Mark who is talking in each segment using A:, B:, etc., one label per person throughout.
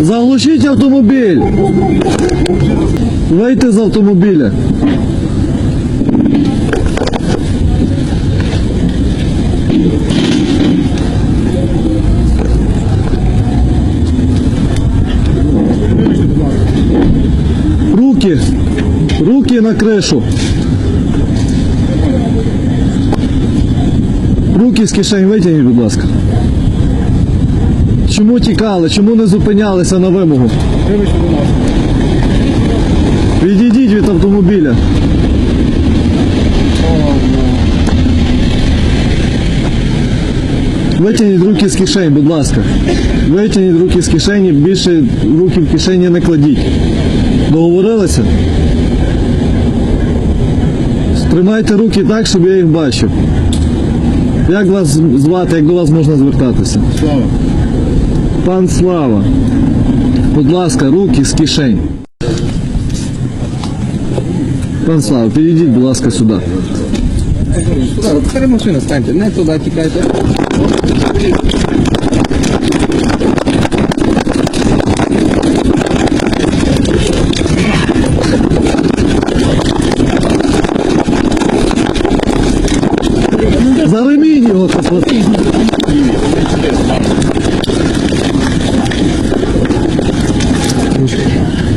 A: Заглушіть автомобіль! Вийти з автомобіля. Руки! Руки на кришу! Руки з кишень витягніть, будь ласка. Чому тікали? Чому не зупинялися на вимогу? Відійдіть від автомобіля. Витягніть руки з кишень, будь ласка. Витягніть руки з кишені, більше руки в кишені не кладіть. Договорилися? Тримайте руки так, щоб я їх бачив. Як вас звати, як до вас можна звертатися?
B: Слава.
A: Пан Слава. Будь ласка, руки з кишень. Пан Слава, підійдіть, будь ласка, сюди.
B: Туди, от станьте, не туди тікайте.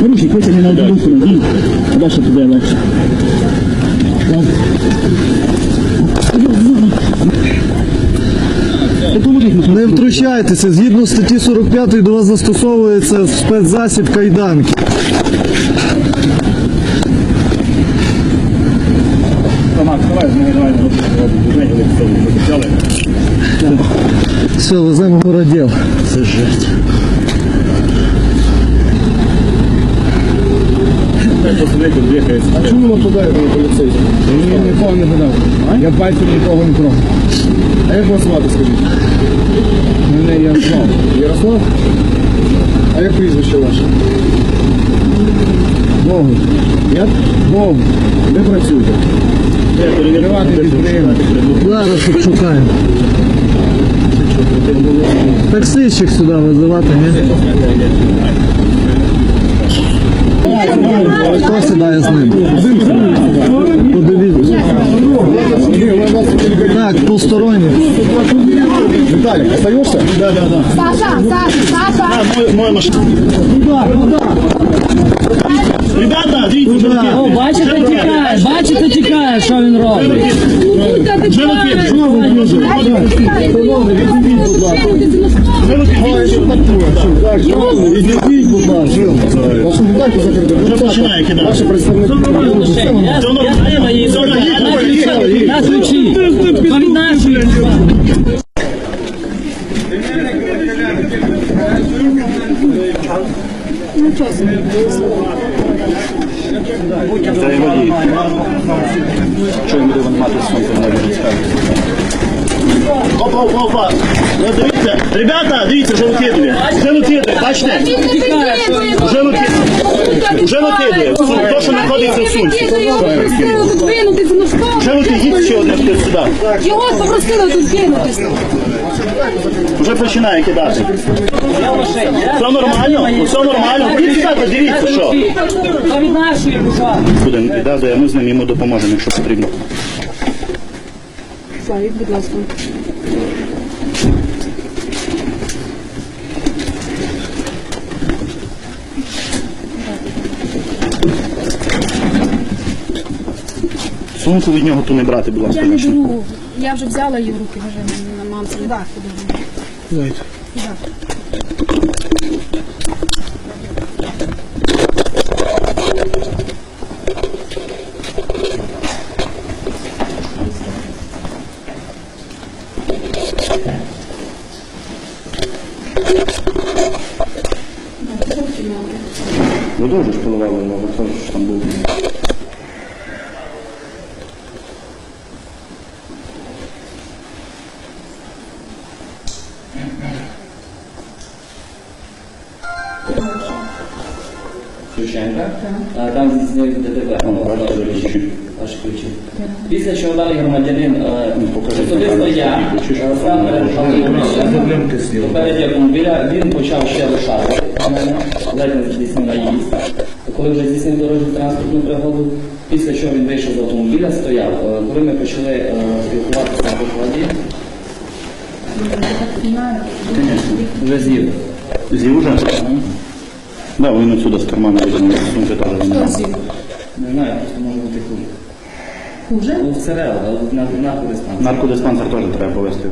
C: Руки витягни на одну ноги. Дальше туди легше.
A: Не втручайтеся, згідно статті 45 до вас застосовується спецзасіб кайданки. Все, веземо в городіл. Це жесть.
B: А чому ви туди, ви поліцейські? Я нікого не видав. Я пальцем нікого не трогав. А як вас звати, скажіть? Мене Ярослав. Ярослав? А як прізвище ваше? Богу. Я? Богу. Де працюєте? Приватний підприємець.
A: Зараз шукаємо. Таксистів сюди визивати, ні? Хто сідає з ним? Подивіться. Так, посторонні.
B: Віталій, остаєшся? Да, да, да.
D: Саша, Саша, Саша.
C: Ребята,
E: Тікає, що він робить.
A: Відійдіть, будь ласка.
B: Вашу медальку закрити. Вже
C: починає кидати.
B: Ваші представники.
E: На
C: Опа, опа, опа. Ну, дивіться. Ребята, дивіться, вже викидує. Вже викидує, бачите? Вже викидує. Вже викидує. То, що знаходиться в сумці. Вже викидіть ще одне хтось сюди.
D: Його попросили тут двинутися.
C: Вже починає кидати. Все нормально? Все нормально? Дивіться, дивіться, що.
E: То від нашої.
C: Буде, да, да, ми з ним йому допоможемо, якщо потрібно.
D: Славік, будь ласка.
C: Сумку від нього то не брати, будь ласка.
D: Я не
C: лише.
D: беру. Я вже взяла її в руки, вже на мамці. Так,
C: No dużo już polowałem, no bo co już tam
E: było. Przysięga? A tam z
C: niej do tego. O, bardzo dobrze.
E: Ваші ключі. Після чого далі громадянин е, особисто я е, став перед автомобіля, він почав ще лишати мене, ледь не здійснив наїзд. Коли вже здійснив дорожню транспортну пригоду, після чого він вийшов з автомобіля, стояв. Е, Коли ми почали спілкуватися на покладі, вже з'їв.
C: З'їв уже? Да, він отсюда з кармана теж.
E: Не знаю, просто може бути хуже. Хуже? Ну, в ЦРЛ, наркодиспансер. на, на, на
C: Наркодиспансер теж треба повезти.